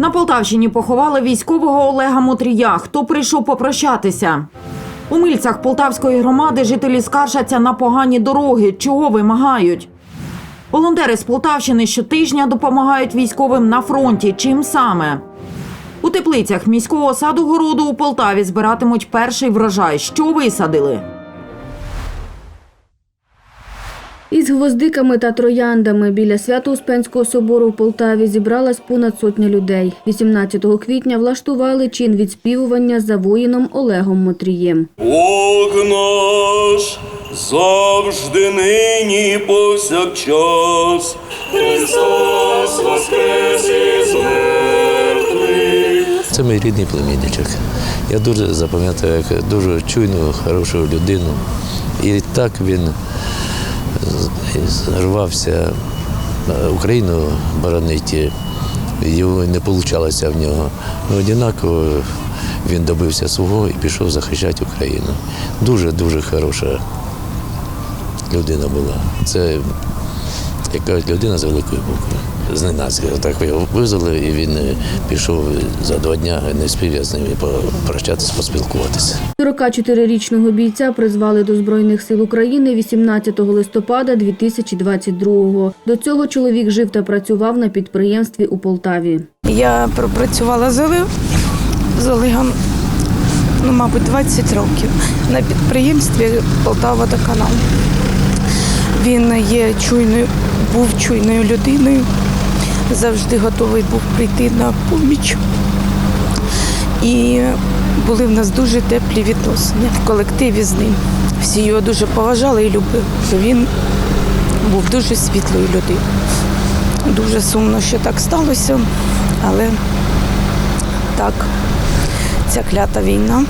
На Полтавщині поховали військового Олега Мотрія. Хто прийшов попрощатися? У мильцях Полтавської громади жителі скаржаться на погані дороги. Чого вимагають? Волонтери з Полтавщини щотижня допомагають військовим на фронті. Чим саме? У теплицях міського саду городу у Полтаві збиратимуть перший врожай. Що висадили? Із гвоздиками та трояндами біля Свято-Успенського собору в Полтаві зібралась понад сотня людей. 18 квітня влаштували чин відспівування за воїном Олегом Мотрієм. Бог наш завжди нині повсякчас. Христос воскрес із мертвих. Це мій рідний племінничок. Я дуже запам'ятав як дуже чуйну, хорошу людину. І так він рвався е, Україну боронити. Його не вийшло в нього. Ну, однаково він добився свого і пішов захищати Україну. Дуже-дуже хороша людина була. Це як кажуть, людина з великої букви. Зненацька так його визвали, і він е, пішов за два дні, не спів я з ними попрощатися, поспілкуватися. 44-річного бійця призвали до Збройних сил України 18 листопада 2022-го. До цього чоловік жив та працював на підприємстві у Полтаві. Я пропрацювала з Олегом, з Олегом, ну, мабуть, 20 років на підприємстві Полтава-Водоканал. Він є чуйною, був чуйною людиною, завжди готовий був прийти на поміч. І були в нас дуже теплі відносини в колективі з ним. Всі його дуже поважали і любили. Він був дуже світлою людиною. Дуже сумно, що так сталося, але так, ця клята війна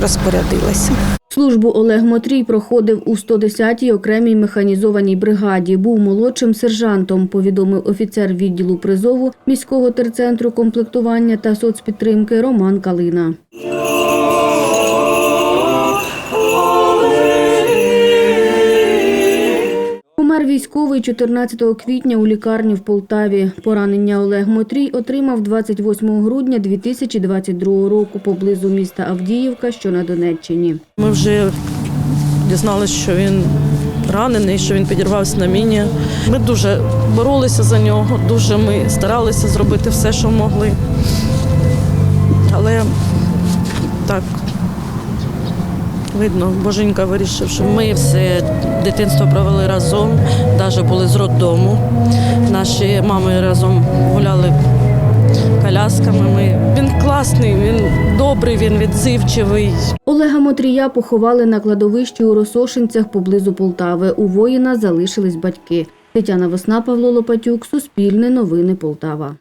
розпорядилася. Службу Олег Мотрій проходив у 110-й окремій механізованій бригаді. Був молодшим сержантом, повідомив офіцер відділу призову міського терцентру комплектування та соцпідтримки Роман Калина. Військовий 14 квітня у лікарні в Полтаві. Поранення Олег Мотрій отримав 28 грудня 2022 року поблизу міста Авдіївка, що на Донеччині. Ми вже дізналися, що він ранений, що він підірвався на міні. Ми дуже боролися за нього, дуже ми старалися зробити все, що могли. Але так видно, Боженька вирішив, що ми все дитинство провели разом, навіть були з роддому. Наші мами разом гуляли колясками. Ми. Він класний, він добрий, він відзивчивий. Олега Мотрія поховали на кладовищі у Росошинцях поблизу Полтави. У воїна залишились батьки. Тетяна Весна, Павло Лопатюк, Суспільне новини Полтава.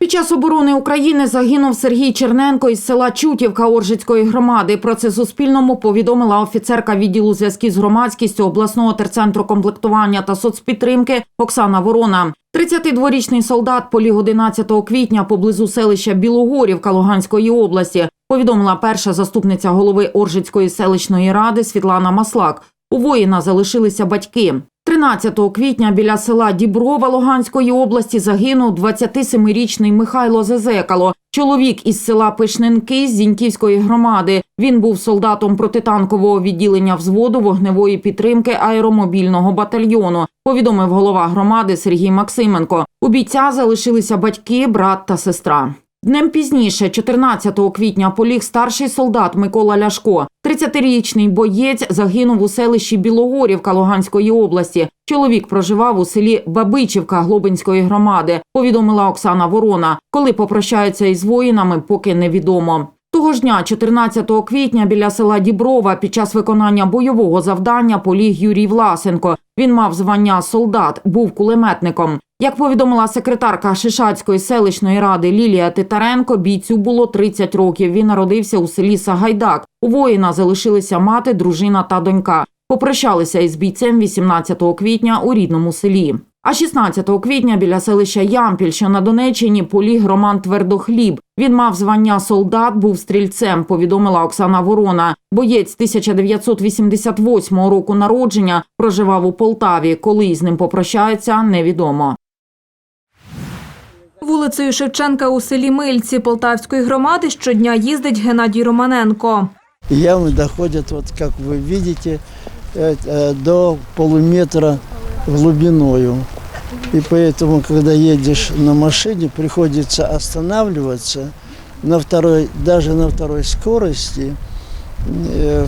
Під час оборони України загинув Сергій Черненко із села Чутівка Оржицької громади. Про це Суспільному повідомила офіцерка відділу зв'язків з громадськістю обласного терцентру комплектування та соцпідтримки Оксана Ворона. 32-річний солдат поліг 11 квітня поблизу селища Білогорівка Луганської області. Повідомила перша заступниця голови Оржицької селищної ради Світлана Маслак. У воїна залишилися батьки. 13 квітня біля села Діброва Луганської області загинув 27-річний Михайло Зезекало. Чоловік із села Пишненки з Зіньківської громади. Він був солдатом протитанкового відділення взводу вогневої підтримки аеромобільного батальйону. Повідомив голова громади Сергій Максименко. У бійця залишилися батьки, брат та сестра. Днем пізніше, 14 квітня, поліг старший солдат Микола Ляшко. 30-річний боєць загинув у селищі Білогорівка Луганської області. Чоловік проживав у селі Бабичівка Глобинської громади, повідомила Оксана Ворона. Коли попрощаються із воїнами, поки невідомо. Того ж дня, 14 квітня, біля села Діброва, під час виконання бойового завдання поліг Юрій Власенко. Він мав звання солдат, був кулеметником. Як повідомила секретарка Шишацької селищної ради Лілія Титаренко, бійцю було 30 років. Він народився у селі Сагайдак. У воїна залишилися мати, дружина та донька. Попрощалися із бійцем 18 квітня у рідному селі. А 16 квітня біля селища Ямпіль, що на Донеччині, поліг Роман Твердохліб. Він мав звання солдат, був стрільцем, повідомила Оксана Ворона. Боєць 1988 року народження проживав у Полтаві. Коли з ним попрощаються, невідомо. Вулицею Шевченка у селі Мильці Полтавської громади щодня їздить Геннадій Романенко. Ямы доходят, вот как вы видите, э, э, до полуметра глубиною. И поэтому, когда едешь на машине, приходится останавливаться на второй, даже на второй скорости, э,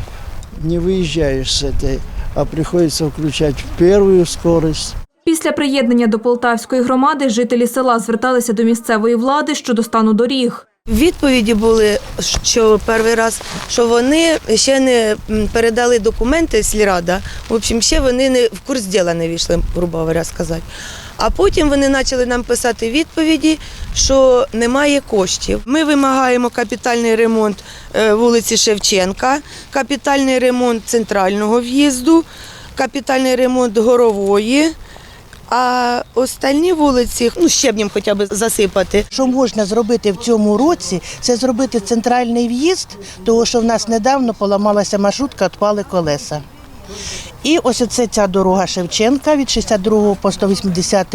не выезжаешь с этой, а приходится включать в первую скорость. Після приєднання до Полтавської громади жителі села зверталися до місцевої влади щодо стану доріг. Відповіді були, що перший раз, що вони ще не передали документи сільрада. В общем, ще вони не в курс діла не війшли, грубо говоря, сказати. А потім вони почали нам писати відповіді, що немає коштів. Ми вимагаємо капітальний ремонт е, вулиці Шевченка, капітальний ремонт центрального в'їзду, капітальний ремонт горової. А остальні вулиці, ну щебнем хоча б засипати. Що можна зробити в цьому році, це зробити центральний в'їзд, тому що в нас недавно поламалася маршрутка, відпали колеса. І ось оце ця дорога Шевченка від 62 по 180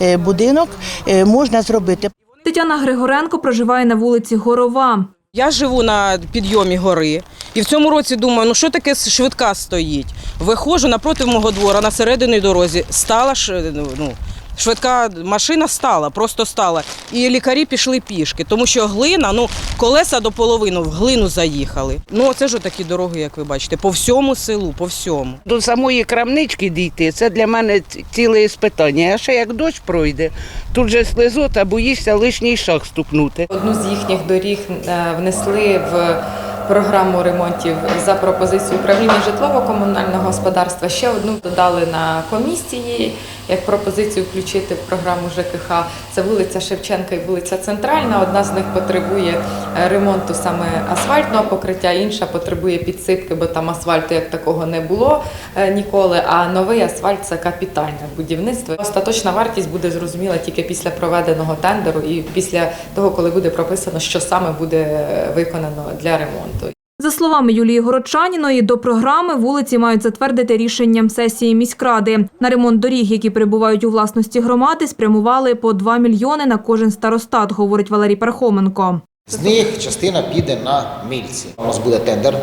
е, будинок е, можна зробити. Тетяна Григоренко проживає на вулиці Горова. Я живу на підйомі гори, і в цьому році думаю, ну що таке швидка стоїть. Виходжу напроти мого двора на середині дорозі. Стала ж ну, швидка машина стала, просто стала. І лікарі пішли пішки, тому що глина, ну колеса до половини в глину заїхали. Ну це ж такі дороги, як ви бачите, по всьому селу, по всьому. До самої крамнички дійти, це для мене ціле іспитання. А ще як дощ пройде, тут же слизота, боїшся лишній шаг стукнути. Одну з їхніх доріг е, внесли в програму ремонтів за пропозицією управління житлово-комунального господарства. Ще одну додали на комісії як пропозицію включити в програму ЖКХ. Це вулиця Шевченка і вулиця Центральна. Одна з них потребує е, ремонту саме асфальтного покриття, інша потребує підсипки, бо там асфальту як такого не було е, ніколи. А новий асфальт це капітальне будівництво. Остаточна вартість буде зрозуміла тільки після проведеного тендеру і після того, коли буде прописано, що саме буде е, виконано для ремонту. За словами Юлії Городчаніної, до програми вулиці мають затвердити рішенням сесії міськради. На ремонт доріг, які перебувають у власності громади, спрямували по 2 мільйони на кожен старостат, говорить Валерій Пархоменко. З них частина піде на мільці. У нас буде тендер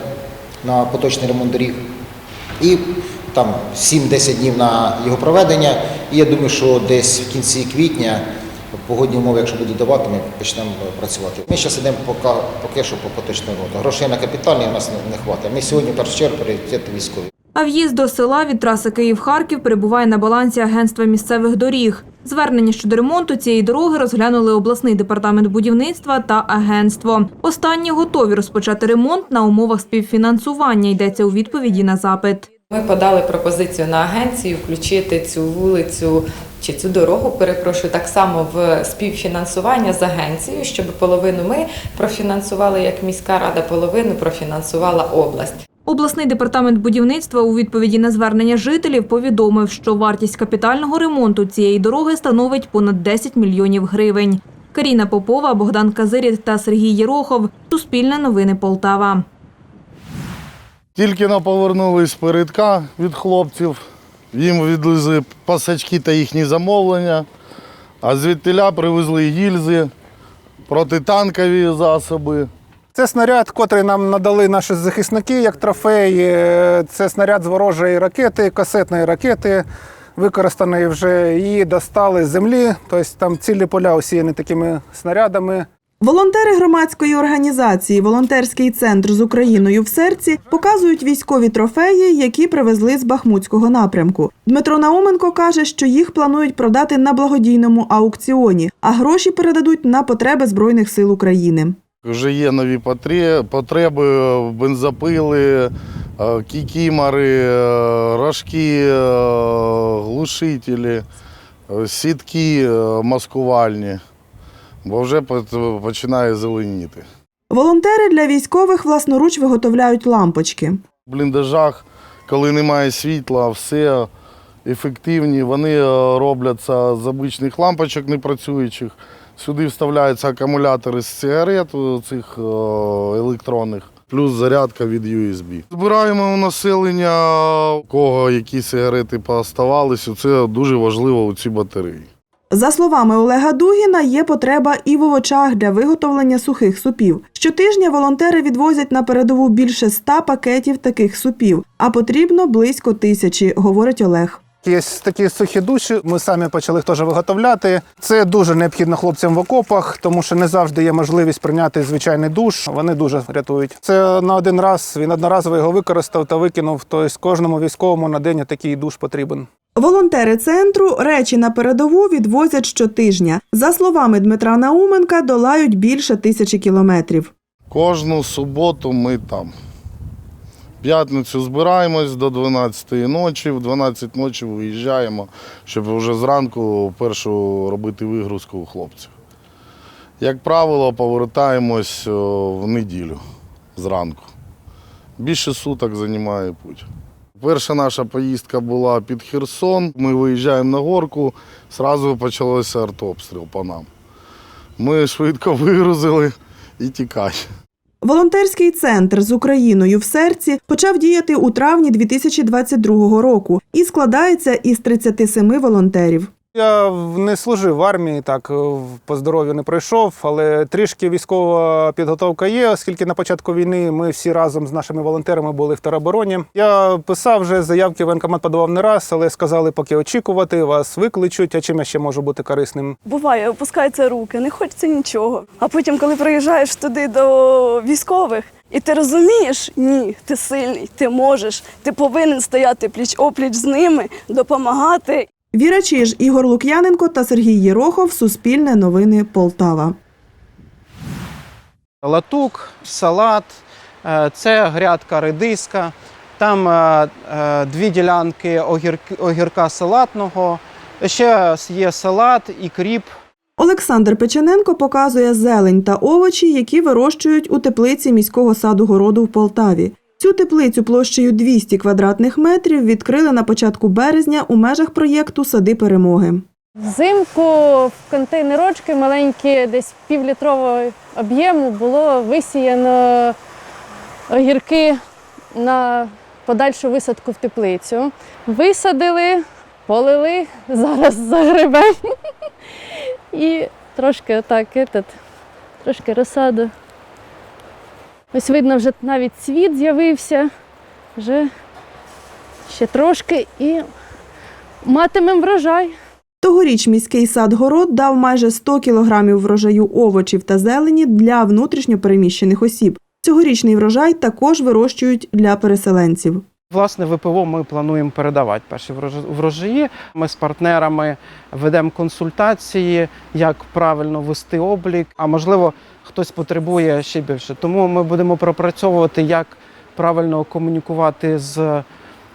на поточний ремонт доріг. І там 7-10 днів на його проведення. І я думаю, що десь в кінці квітня погодні умови, якщо будуть давати, ми почнемо працювати. Ми зараз йдемо поки, поки що по поточному ремонту. Грошей на капітальний у нас не, хватить. Ми сьогодні в першу чергу пріоритет військові. А в'їзд до села від траси Київ-Харків перебуває на балансі Агентства місцевих доріг. Звернення щодо ремонту цієї дороги розглянули обласний департамент будівництва та агентство. Останні готові розпочати ремонт на умовах співфінансування. Йдеться у відповіді на запит. Ми подали пропозицію на агенцію включити цю вулицю чи цю дорогу, перепрошую, так само в співфінансування з агенцією, щоб половину ми профінансували як міська рада, половину профінансувала область. Обласний департамент будівництва у відповіді на звернення жителів повідомив, що вартість капітального ремонту цієї дороги становить понад 10 мільйонів гривень. Каріна Попова, Богдан Казирєв та Сергій Єрохов. Суспільне новини Полтава. Тільки но повернулись передка від хлопців, їм відвезли пасачки та їхні замовлення, а звідтиля привезли гільзи, протитанкові засоби. Це снаряд, котрий нам надали наші захисники як трофей. Е, Це снаряд з ворожої ракети, касетної ракети, використаної вже її достали з землі. Тобто там цілі поля усіяні такими снарядами. Волонтери громадської організації Волонтерський центр з Україною в серці показують військові трофеї, які привезли з Бахмутського напрямку. Дмитро Науменко каже, що їх планують продати на благодійному аукціоні, а гроші передадуть на потреби Збройних сил України. Вже є нові потреби, бензопили, е, кікімори, е, рожки, е, глушителі, сітки маскувальні, бо вже починає зеленіти. Волонтери для військових власноруч виготовляють лампочки. В бліндажах, коли немає світла, все ефективні. Вони е, робляться з обичних лампочок непрацюючих. Сюди вставляються акумулятори з сигарет е, цих е, електронних, плюс зарядка від USB. Збираємо у населення, у кого які сигарети пооставалися. Це дуже важливо у ці батареї. За словами Олега Дугіна, є потреба і в овочах для виготовлення сухих супів. Щотижня волонтери відвозять на передову більше ста пакетів таких супів, а потрібно близько тисячі, говорить Олег. Є такі сухі душі. Ми самі почали їх теж виготовляти. Це дуже необхідно хлопцям в окопах, тому що не завжди є можливість прийняти звичайний душ. Вони дуже рятують. Це на один раз. Він одноразово його використав та викинув. Тобто кожному військовому на день такий душ потрібен. Волонтери центру речі на передову відвозять щотижня. За словами Дмитра Науменка, долають більше тисячі кілометрів. Кожну суботу ми там. П'ятницю збираємось до 12 ночі, в 12 ночі виїжджаємо, щоб вже зранку першу робити вигрузку у хлопців. Як правило, повертаємось в неділю зранку. Більше суток займає путь. Перша наша поїздка була під Херсон. Ми виїжджаємо на горку, одразу почався артобстріл по нам. Ми швидко вигрузили і тікаємо. Волонтерський центр з Україною в серці почав діяти у травні 2022 року і складається із 37 волонтерів. Я не служив в армії, так по здоров'ю не пройшов, але трішки військова підготовка є, оскільки на початку війни ми всі разом з нашими волонтерами були в теробороні. Я писав вже заявки, воєнкомат подавав не раз, але сказали, поки очікувати, вас викличуть, а чим я ще можу бути корисним. Буває, опускаються руки, не хочеться нічого. А потім, коли приїжджаєш туди до військових, і ти розумієш, ні, ти сильний, ти можеш, ти повинен стояти пліч опліч з ними, допомагати. Віра Чиж, Ігор Лук'яненко та Сергій Єрохов. Суспільне новини Полтава. Латук, салат, е, це грядка редиска, там е, е, дві ділянки огірка салатного, ще є салат і кріп. Олександр Печененко показує зелень та овочі, які вирощують у теплиці міського саду городу в Полтаві. Цю теплицю площею 200 квадратних метрів відкрили на початку березня у межах проєкту Сади перемоги. Взимку в контейнерочки маленькі, десь півлітрового об'єму, було висіяно огірки на подальшу висадку в теплицю. Висадили, полили, зараз загребемо. І трошки отак, трошки розсаду. Ось видно, вже навіть цвіт з'явився. Вже ще трошки і матимемо врожай. Тогоріч міський сад город дав майже 100 кілограмів врожаю овочів та зелені для внутрішньопереміщених осіб. Цьогорічний врожай також вирощують для переселенців. Власне, ВПО ми плануємо передавати перші врожаї. Ми з партнерами ведемо консультації, як правильно вести облік, а можливо, хтось потребує ще більше. Тому ми будемо пропрацьовувати, як правильно комунікувати з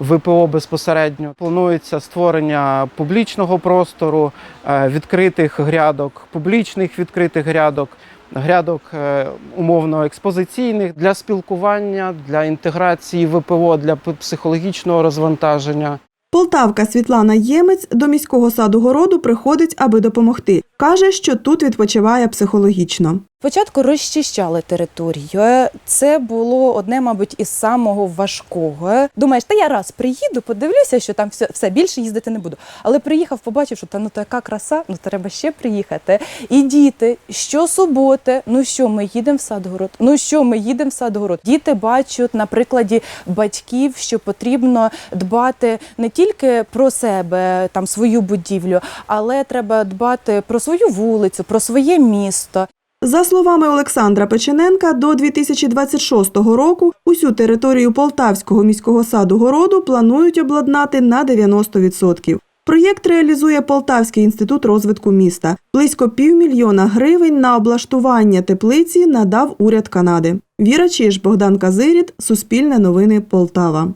ВПО безпосередньо. Планується створення публічного простору, е, відкритих грядок, публічних відкритих грядок. Грядок е, умовно експозиційних для спілкування, для інтеграції ВПО, для психологічного розвантаження. Полтавка Світлана Ємець до міського саду городу приходить, аби допомогти. Каже, що тут відпочиває психологічно. Спочатку розчищали територію. Це було одне, мабуть, із самого важкого. Думаєш, та я раз приїду, подивлюся, що там все, все більше їздити не буду. Але приїхав, побачив, що та ну така краса, ну треба ще приїхати. І діти, щосуботи, ну що, ми їдемо в Садгород? Ну що, ми їдемо в Садгород? Діти бачать на прикладі батьків, що потрібно дбати не тільки про себе, там свою будівлю, але треба дбати про свою вулицю, про своє місто. За словами Олександра Печененка, до 2026 року усю територію Полтавського міського саду городу планують обладнати на 90%. Проєкт реалізує Полтавський інститут розвитку міста. Близько півмільйона гривень на облаштування теплиці надав уряд Канади. Віра Чиж, Богдан Казиріт, Суспільне новини Полтава.